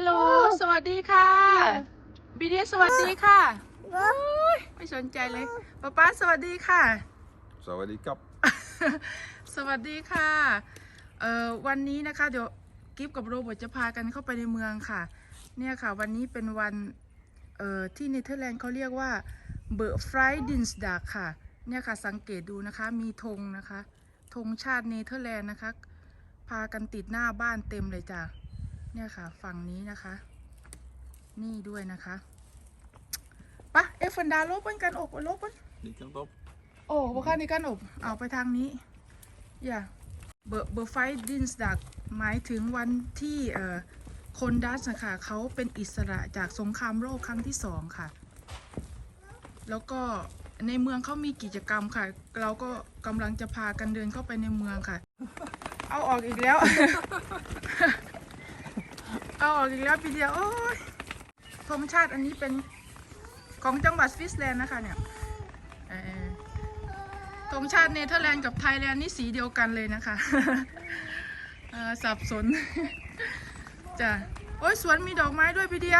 ฮัลโหล สวัสดีค่ะบีเดียสวัสดีค่ะโอ้ยไม่สนใจเลยป๊าป๊าสวัสดีค่ะ สวัสดีครับ สวัสดีค่ะเอ่อวันนี้นะคะ เดี๋ยวกิฟกับโรเบิร์ตจะพากันเข้าไปในเมืองค่ะ เนี่ยค่ะ วันนี้เป็นวันเอ่อที่เนเธอร์แลนด์เขาเรียกว่าเบอร์ฟรายดินสดาค่ะ เนี่ยค่ะ สังเกตดูนะคะ มีธงนะคะธงชาติเนเธอร์แลนด์นะคะ พากันติดหน้าบ้านเต็มเลยจ้ะ เนี่ยค่ะ ฝั่งนี้นะคะ นี่ด้วยนะคะปะเอฟฟันดาลบกันกันอบลบกัน Die kant op. โอ้บุค่าในการอบเอาไปทางนี้อย่าเบอร์เบอร์ไฟดินสดักหมายถึงวันที่เอ่อคนดัชนะคะเขาเป็นอิสระจากสงครามโลกครั้งที่สองค่ะ แล้วก็ในเมืองเขามีกิจกรรมค่ะ เราก็กำลังจะพากันเดินเข้าไปในเมืองค่ะ เอาออกอีกแล้ว เอาออกอีกแล้วปีเดียว โอ้ยธงชาติอันนี้เป็นของจังหวัดสวิตเซอร์แลนด์นะคะเนี่ยธงชาติเนเธอร์แลนด์กับไทยแลนด์นี่สีเดียวกันเลยนะคะสับสนจ้ะโอ้ยสวนมีดอกไม้ด้วยพี่เดีย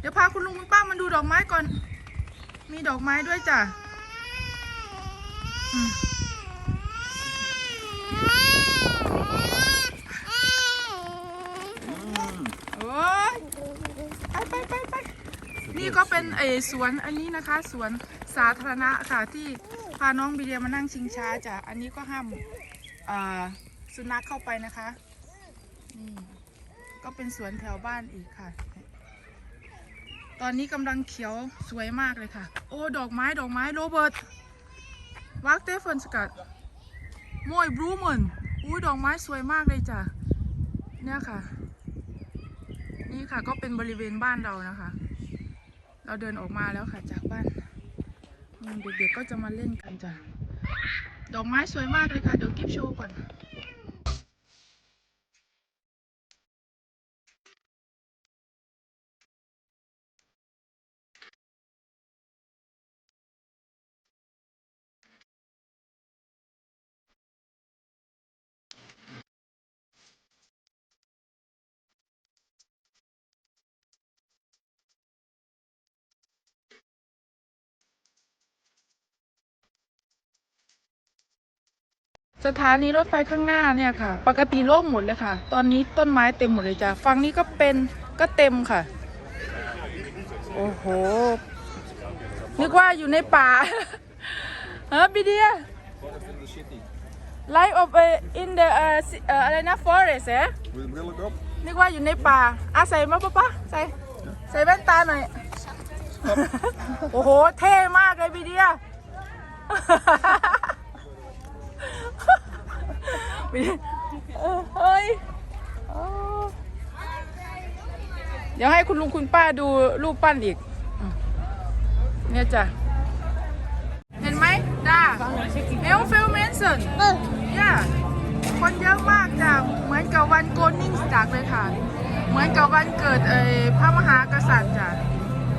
เดี๋ยวพาคุณลุงคุณป้ามาดูดอกไม้ก่อน มีดอกไม้ด้วยจ้ะอืมโอ้ยไปไปไปไป นี่ ก็เป็นเอสวนอันนี้นะคะ สวนสาธารณะค่ะที่พาน้องบีเดียมานั่งชิงช้าจ้ะอันนี้ก็ห้ามสุนัขเข้าไปนะคะนี่ก็เป็นสวนแถวบ้านอีกค่ะ ตอนนี้กำลังเขียวสวยมากเลยค่ะ โอ้ ดอกไม้ดอกไม้โรเบิร์ตวักเตฟนสกัดมวยบลูมอนอุ้ยดอกไม้สวยมากเลยจ้ะเนี่ยค่ะ นี่ค่ะก็เป็นบริเวณบ้านเรานะคะ เราเดินออกมาแล้วค่ะจากบ้านเด็กๆก็จะมาเล่นกันจ้ะดอกไม้สวยมากเลยค่ะเดี๋ยวกิฟโชว์ก่อน สถานีรถไฟข้างหน้าเนี่ยค่ะ ปกติโล่งหมดเลยค่ะ ตอนนี้ต้นไม้เต็มหมดเลยจ้ะฝั่งนี้ก็เป็นก็เต็มค่ะ โอ้โห นึกว่าอยู่ในป่าเฮ้บีเดีย Light of uh, in the อ่ออะไรนะ forest เอ๊ะนึกว่าอยู่ในป่าอาใส่มาปะปะใส่ใส่แว่นตาหน่อย โอ้โห เท่มากเลยบีเดีย เดียเออเฮ้ยอ๋อเดี๋ยวให้คุณลุงคุณป้าดูรูปปั้นอีก เนี่ยจ้ะ เห็นไหมด้าเอลฟิลเมนสันย่าคนเยอะมากจ้ะ เหมือนกับวันโกนิ่งจากเลยค่ะ เหมือนกับวันเกิดเอ่อพระมหากษัตริย์จ้ะ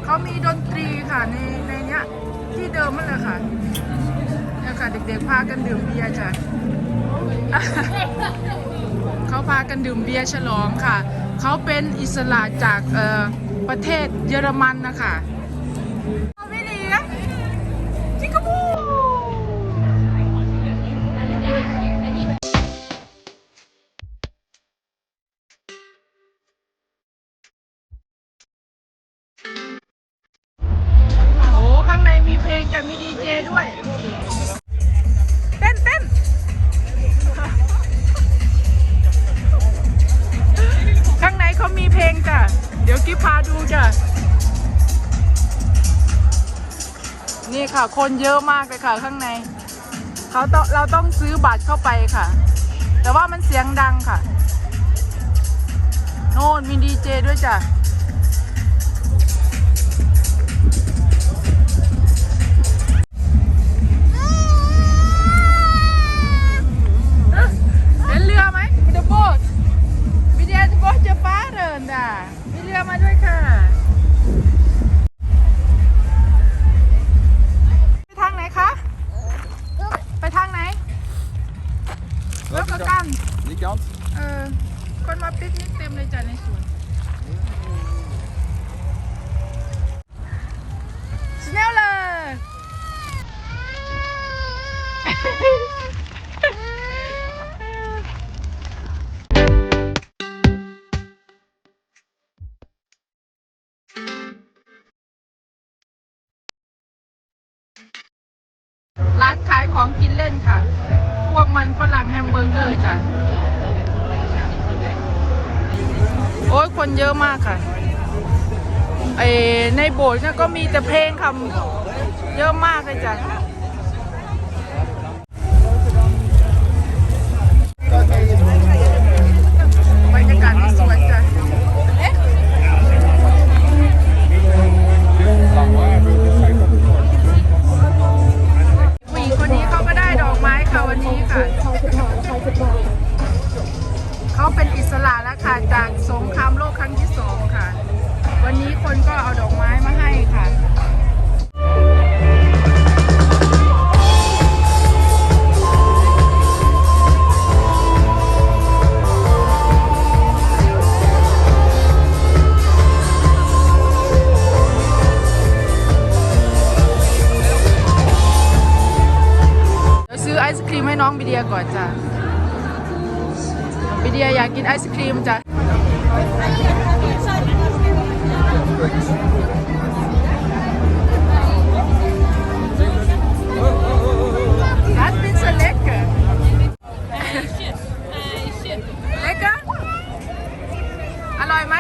เขามีดนตรีค่ะในในเนี้ยที่เดิมนั่นแหละค่ะเนี่ยค่ะเด็กๆพากันดื่มเบียร์จ้ะ เขาพากันดื่มเบียร์ฉลองค่ะ เขาเป็นอิสระจากเอ่อประเทศเยอรมันนะคะี้พาดูจ้ะนี่ค่ะ คนเยอะมากเลยค่ะ ข้างในเขาต้องเราต้องซื้อบัตรเข้าไปค่ะ แต่ว่ามันเสียงดังค่ะ โน่นมีดีเจด้วยจ้ะ มาด้วยค่ะ ไปทางไหนคะ ไปทางไหนเลิกกัน Die kant. เออ คนมาปิกนิกเต็มเลยจ้ะในสวนสเนลเลย คนเยอะมากค่ะไอในโบสถ์ก็มีแต่เพลงคำเยอะมากเลยจ้ะ รีมให้น้องบิเดียก่อนจ้ะบิเดียอยากกินไอศครีมจ้ะ Das bin so lecker. lecker? อร่อยไหม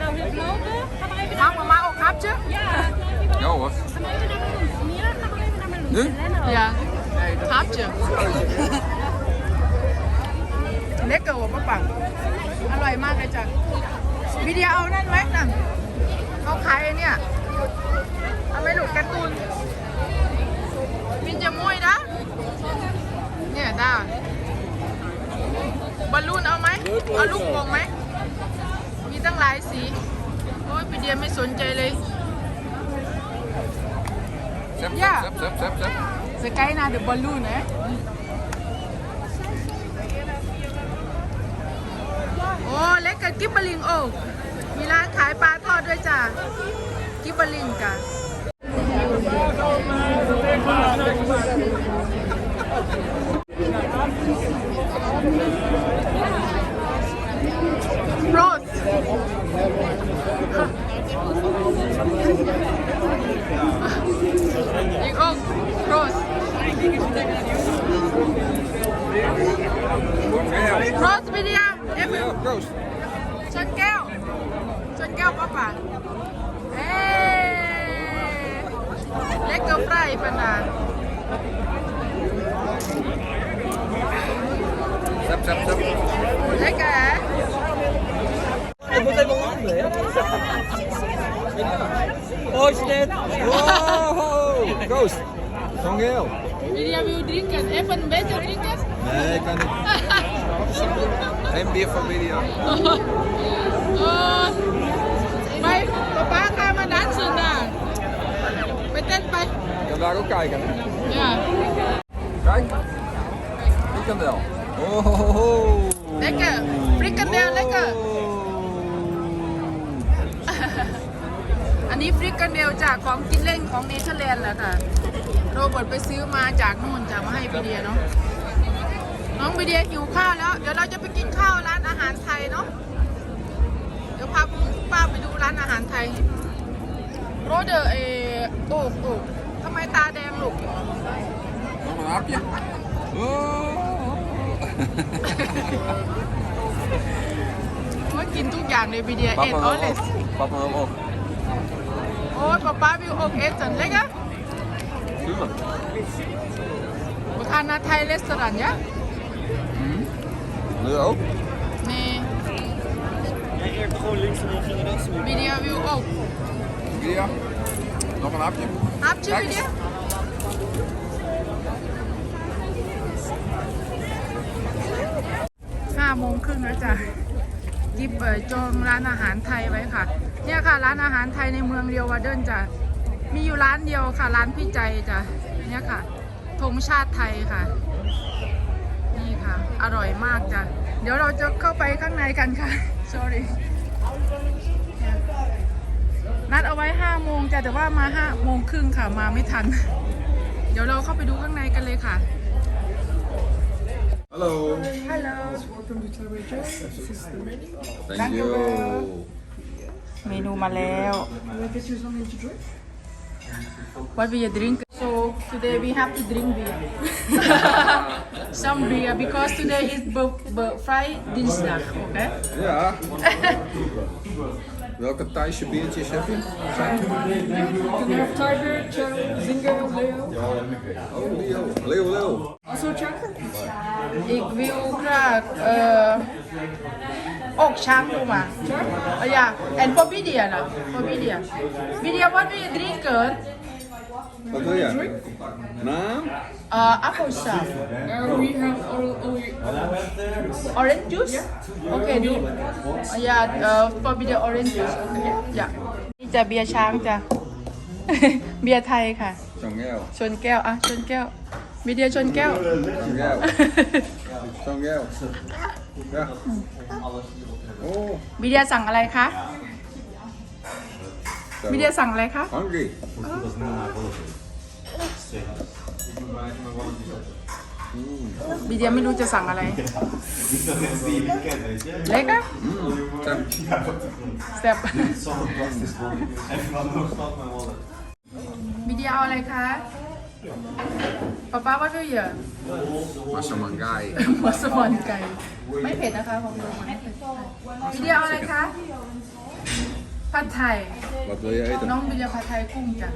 Nou, we lopen. Ga maar even มามามาอกครับจ้ะ Ja, Ja hoor. ga maar even naar Meloen. Mira, ga maar even naar Meloen. Nu? Leno. อย่าครับจ้ะเล็กเกินกว่าป้าปังอร่อยมากเลยจ้ะวิดีโอเอานั่นไหมนั่นเขาขายไอ้เนี่ยเอาไม่หลุดการ์ตูนมินจะมวยนะ เนี่ยได้บอลลูนเอาไหมเอาลูกโป่งไหม มีตั้งหลายสี โอ้ยพี่เดียไม่สนใจเลย Zep, Ja. zep, zep, zep, zep. สกายนาเดอะบอลลูนนะโอ้เล็กกับกิบบลิงโอ้มีร้านขายปลาทอดด้วยจ้ะกิบบลิงจ้ะโรสอีกองโรส โรสวิดีโอเอฟ Ja, proost. ชนแก้ว ชนแก้วป้าป่าเอ้เล็กเกอร์ฟรายปะนา Zep, zep, zep. เล็กแก Oh shit. Wow. Proost. Van Geel. วิดีโอวิวดริงกันเอฟ een beetje drinken Nee, ik kan niet. Geen bier van video. เออไปป้าป้าข้ามาดันสุนนะไปเต้นไป Ik kan daar ook kijken. เนี่ย Kijk. Frikandel. Oh. เล็กเกอร์ฟริกกันเดลเล็กเกอร์อันนี้ฟริกกันเดลจากของกินเล่นของเนเธอร์แลนด์แหละค่ะ โรเบิร์ตไปซื้อมาจากนู่นจะมาให้บีเดียเนาะ น้องบีเดียหิวข้าวแล้ว เดี๋ยวเราจะไปกินข้าวร้านอาหารไทยเนาะ เดี๋ยวพาคุณป้าไปดูร้านอาหารไทย โรเดอร์เออโอ้โอ้ทำไมตาแดงลูก Nog een hapje. Oh. ว่ากินทุกอย่างเลยบีเดีย Pak เอ็ด maar ออ wel เลส op. Pak maar wel op. โอ้ยป๊าป้าวิวอกเอสสันเล็กอะ Tuurlijk. บุทานาไทยรีสอร์ทเนี่ย Nu ook? นี่ Hij eerst gewoon links en dan ging je rechts weer. วิดีโอวิวอก Lydia. Nog een hapje. อัพชื่อวิดีโอห้าโมงครึ่งแล้วจ้ะยิบเอ่อจองร้านอาหารไทยไว้ค่ะ เนี่ยค่ะ ร้านอาหารไทยในเมืองเรียววาเดินจ้ะมีอยู่ร้านเดียวค่ะ ร้านพี่ใจจ้ะเนี่ยค่ะธงชาติไทยค่ะนี่ ค่ะ อร่อยมากจ้ะ เดี๋ยวเราจะเข้าไปข้างในกันค่ะ sorry เนี่ยนัดเอาไว้ห้าโมงจ้ะแต่ว่ามาห้าโมงครึ่งค่ะมาไม่ทันดี๋ยวเราเข้าไปดูข้างในกันเลยค่ะ Hallo. ฮัลโหล Thank you. เมนูมาแล้ว What will you drink? So today we have to drink beer. Some beer because today is be- be- Vrijdinsdag, okay? Ja. Welke Thaise biertjes heb je? Tiger, Zinger, Leo. Oh, Leo. Leo, Leo. Also chocolate? อีกวิวค่ะเอ่ออกช้างดูมาเออ Wat wil je? Naam? เอ่อ apple sauce Uh, we have all, all, orange juice โอเคดูอย่าเอ่อ for video orange juice โอเคอย่านี่จะเบียร์ช้างจ้ะ เบียร์ไทยค่ะ Zo'n gel. ชนแก้วอะชนแก้ววิดีโอชนแก้ว Zo'n gel. Zo'n gel. Ja. Oh, วิดีโอสั่งอะไรคะ zo. วิดีโอสั่งอะไรคะ Hungry. วิดีโอไม่รู้จะสั่งอะไร เล็กอะ Zo. แซ่บวิดีโอเอาอะไรคะป๊าป๊าว่าด้วยเหรอ Massamangai. มัสมั่นไก่ไม่เผ็ดนะคะของเราไม่เผ็ดวิดีโอเอาอะไรคะ ผัดไทย Wat wil je eten? น้องวิดีโอผัดไทยกุ้งจ้ะ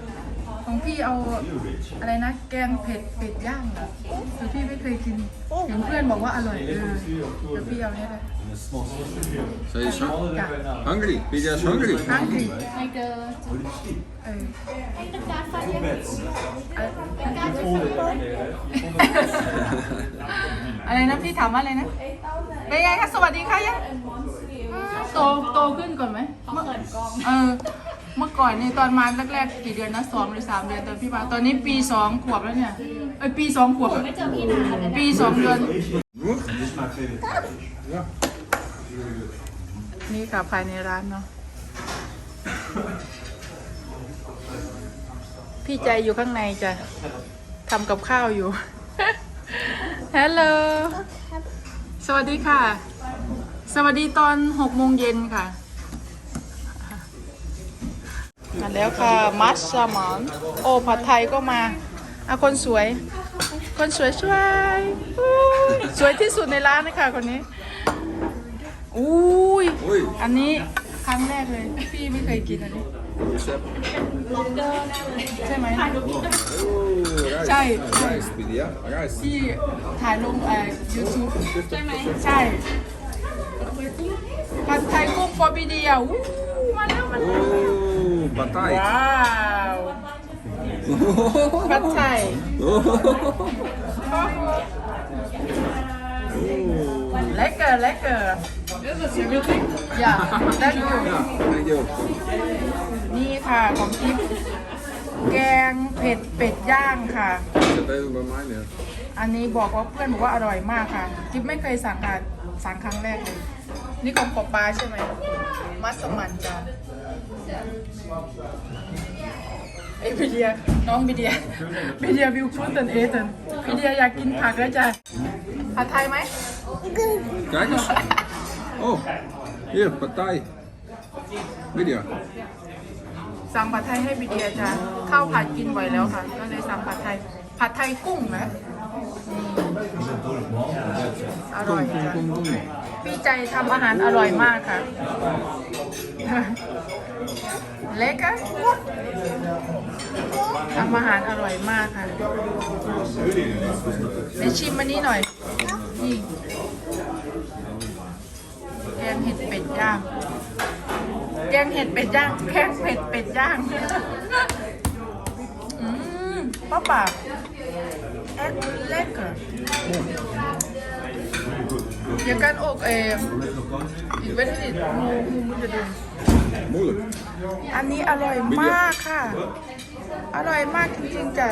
ของพี่เอาอะไรนะ แกงเผ็ดเป็ดย่างเหรอคือพี่ไม่เคยกินเห็นเพื่อนบอกว่าอร่อยเออเดี๋ยวพี่เอาเนี่ยเลย Zeg je zo? จ้ะ Hungry? Pizza is hungry. นั่งดิ like the เออ the godfather. อะไรนะพี่ถามว่าอะไรนะเป็นไงคะสวัสดีค่ะยังอืม โตโตขึ้นก่อนไหมเมื่อเออเมื่อก่อนนี่ตอนมาแรกๆกี่เดือนนะสองหรือสามเดือนตอนพี่มาตอนนี้ปีสองขวบแล้วเนี่ยเอ้ยปีสองขวบปีสองเดือน Goed? นี่ค่ะภายในร้านเนาะพี่ใจอยู่ข้างในจะทำกับข้าวอยู่ ฮัลโหล สวัสดีค่ะ สวัสดีตอนหกโมงเย็นค่ะมาแล้วค่ะมัสซามอนโอ้ผัดไทยก็มาอะคนสวย คนสวยสวยอุ้ยสวยที่สุดในร้านนะคะคนนี้อุ้ย Oei. อันนี้ครั้งแรกเลย พี่ไม่เคยกินอันนี้ Recept. ใช่ไหม Oh, rijst. Zij. Rijst, pizza. Rijst. ที่ถ่ายลงเอ่อ YouTube ใช่ไหมใช่ ผัดไทยกุ้งฟอร์บีเดียอู้มาแล้วมาแล้ว Oh, partij. ว้าวผัดไทยเลกเกอร์เลกเกอร์อย่าได้อยู่ Ja, thank you. นี่ค่ะของทิพย์แกงเผ็ดเป็ดย่างค่ะ Zet even bij mij neer. อันนี้บอกว่าเพื่อนบอกว่าอร่อยมากค่ะทิพย์ไม่เคยสั่งค่ะสั่งครั้งแรกเลย นี่ของปอปลาใช่ไหม มัสมั่นจ้าเอ้ยวิเดียน้องวิเดียวิเดียวิวฟูตันเอตันวิเดียอยากกินผักแล้วจ้ะผัดไทยไหม Kijk eens. Oh, hier, partij. Video. สั่งผัดไทยให้วิเดียจ้ะข้าวผัดกินบ่อยแล้วค่ะ ก็เลยสั่งผัดไทย ผัดไทยกุ้งนะนี่อร่อยจ้ะ พี่ใจทำอาหารอร่อยมากค่ะ เล็กอะทำอาหารอร่อยมากค่ะเดี๋ยวชิมอันนี้หน่อย นี่แกงเห็ดเป็ดย่าง แกงเห็ดเป็ดย่าง แกงเผ็ดเป็ดย่างอืมป้าป่าแอดเล็กอะ Je kan ook, eh, ik weet het niet, hoe, hoe moet je het doen? Moeilijk. อันนี้อร่อยมากค่ะ อร่อยมากจริงๆจ้ะ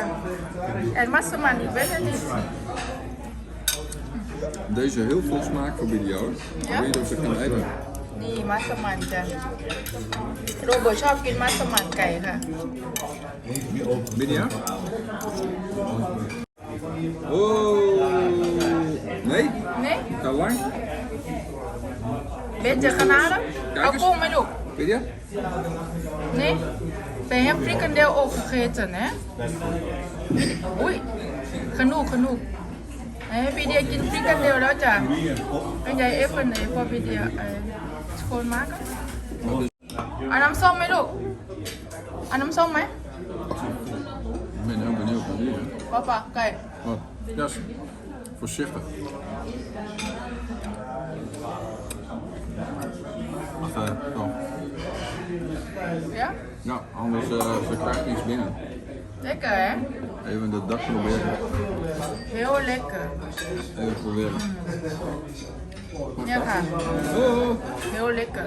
แอนมัสมัน ik weet het niet Deze heel veel smaak voor video. Ja? Weet je of ik kan eten? นี่มัสมั่นจ้ะโรเบิร์ตชอบกินมัสมั่นไก่ค่ะ Lydia? Oh, Beetje genade. Al kom maar op. Weet je? Nee? Bij hem frikandel opgegeten, hè? Oei. Genoeg, genoeg. Heb je dit kind frikandel, Roger? Kun jij even, even die uh, eh, schoonmaken? En hem zo mee, ook. En hem zo mee? Ik ben heel benieuwd naar die. Papa, kijk. Oh, Wat? Ja, voorzichtig. Wacht even. Oh. เดี๋ยว Ja, anders uh, ze krijgt niets binnen. เล็กเก๋ Even de dak proberen. เฮลเล็กเก๋ Even proberen. เนี่ยค่ะ Oh, เฮลเล็กเก๋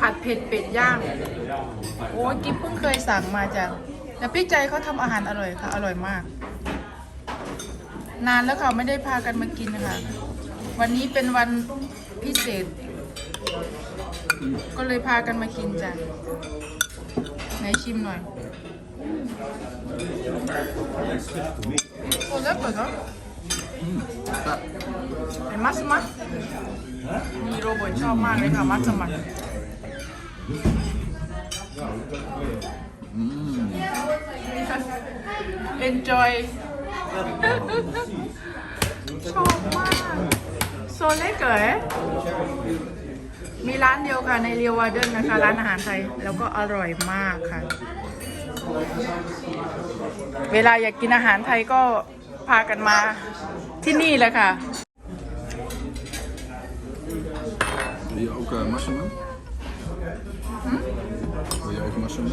ผัดเผ็ดเป็ดย่าง โอ้ยกิ๊บเพิ่งเคยสั่งมาจ้ะแต่พี่ใจเขาทำอาหารอร่อยค่ะ อร่อยมาก นานแล้วค่ะไม่ได้พากันมากินนะคะวันนี้เป็นวัน พิเศษ ก็เลยพากันมากินจ้ะไหนชิมหน่อยโอ้เลิศเปิดเนาะเป็นมัสมั่นมีโรเบิร์ตชอบมากเลยค่ะมัสมั่น Mm. enjoy ชอบมาก โซเล็กเก๋มีร้านเดียวค่ะในเรียววาเดนนะคะ ร้านอาหารไทย แล้วก็อร่อยมากค่ะ เวลาอยากกินอาหารไทยก็พากันมาที่นี่แหละค่ะ Wil je ook uh, massaman? Wil je even massaman?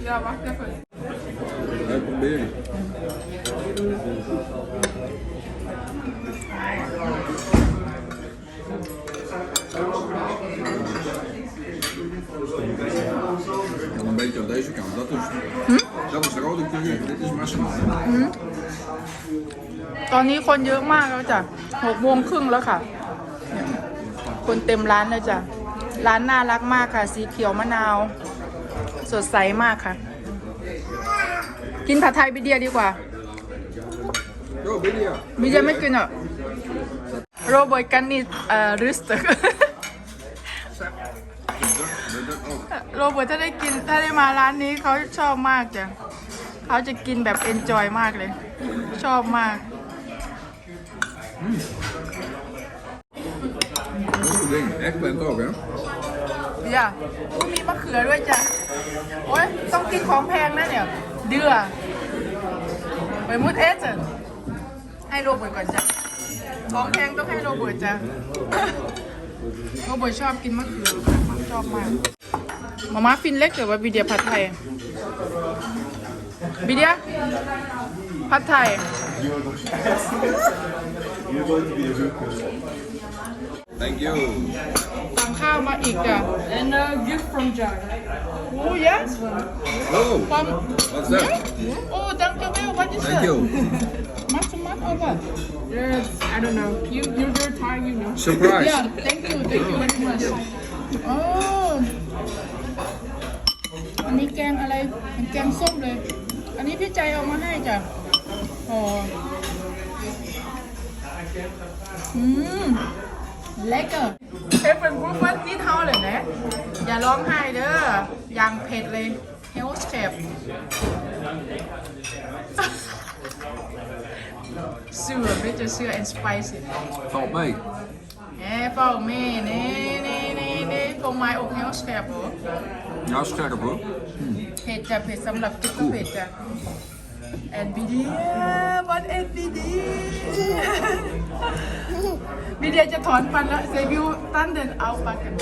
เดี๋ยววะเดี๋ยวเปิด Nee, probeer die. Dan een beetje aan deze kant. Dat is, dat is rode curry. Dit is massaman. ตอนนี้คนเยอะมากแล้วจ้ะหกโมงครึ่งแล้วค่ะเนี่ยคนเต็มร้านเลยจ้ะ ร้านน่ารักมากค่ะ สีเขียวมะนาว สดใสมากค่ะ กินผัดไทยไปเดียวดีกว่า Yo, Lydia. มีจะไม่กินอะโรเบิร์ตกันนี่เอ่อริสต์ Dat, dat ook. โรเบิร์ตถ้าได้กินถ้าได้มาร้านนี้เขาชอบมากจ้ะเขาจะกินแบบเอนจอยมากเลย ชอบมาก Goed ding. Eggplant ook, hè? อย่าอุ๊ยมีมะเขือด้วยจ้ะ โอ้ยต้องกินของแพงนะเนี่ย เดือไปมุดเอสให้โรเบิร์ตก่อนจ้ะ ของแพงต้องให้โรเบิร์ตจ้ะโรเบิร์ตชอบกินมะเขือชอบมาก มาม่าฟินเล็กหรือว่าบีเดียผัดไทยบีเดียผัดไทย Thank you. สั่งข้าวมาอีกจ้ะ And a gift from Jack. โอ้ย yes Oh, ความ what's that? โอ้ thank you very much Thank you. มัสมัสเอาป่ะ Yes, I don't know. You, you're your Thai, you know. Surprise. Yeah, thank you, thank you very much. โ อ้อันนี้แกงอะไรเป็นแกงส้มเลย อันนี้พี่ใจเอามาให้จ้ะโอ้อืมเล็กอะเชฟเป็นผู้ฟัดที่เท่าเลยนะ อย่าร้องไห้เด้ออย่างเผ็ดเลยเฮลส์เชฟ zuur, een beetje zuur en spicy. Valt mee. Nee, Paul, nee, nee, nee, nee, nee. Voor mij ook heel scherp hoor. Nou, scherp hoor. เผ็ดจะเผ็ดสำหรับจิ๊กก็เผ็ดจะแอนบีเดียวันแอนบีเดียบีเดียจะถอนฟันแล้วเซบิวตันเดินเอาฟันกัน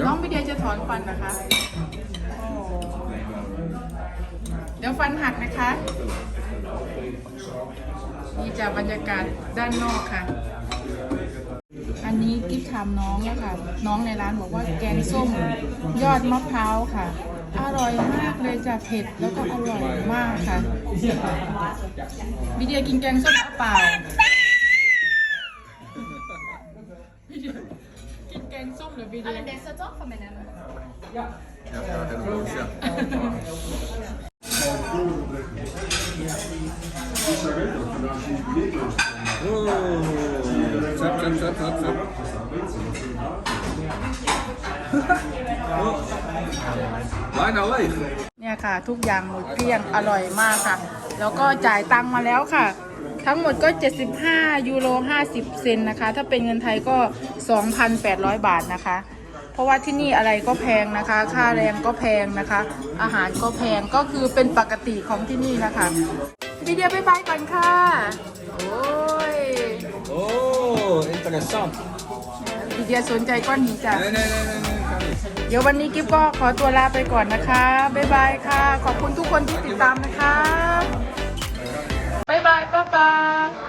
น้องบีเดียจะถอนฟันนะคะโอ้เดี๋ยวฟันหักนะคะนี่จะบรรยากาศด้านนอกค่ะ วันนี้กิ๊บถามน้องนะคะน้องในร้านบอกว่าแกงส้มยอดมะพร้าวค่ะ อร่อยมากเลยจ้ะเผ็ดแล้วก็อร่อยมากค่ะวิเดียกินแกงส้มเปล่ากินแกงส้มหรือวิเดีย Ja, ja, ja, ja, นะ Oh, zap, zap, zap, zap, zap. Oh. Bijna leeg. เนี่ยค่ะ ทุกอย่างหมดเกลี้ยงอร่อยมากค่ะ แล้วก็จ่ายตังค์มาแล้วค่ะ ทั้งหมดก็ 75 ยูโร 50 เซนนะคะ ถ้าเป็นเงินไทยก็ 2,800 บาทนะคะ เพราะว่าที่นี่อะไรก็แพงนะคะ ค่าแรงก็แพงนะคะ อาหารก็แพงก็คือเป็นปกติของที่นี่นะคะวิดีโอบ๊ายบายก่อนค่ะ โอ้ย Oh, interessant. วิดีโอสนใจก้อนนี้จ้ะ Nee, nee, nee, nee, nee. kan niet. เดี๋ยววันนี้กิ๊บก็ขอตัวลาไปก่อนนะคะ บ๊ายบายค่ะ ขอบคุณทุกคนที่ติดตามนะคะ บ๊ายบายป้าป้า Bye.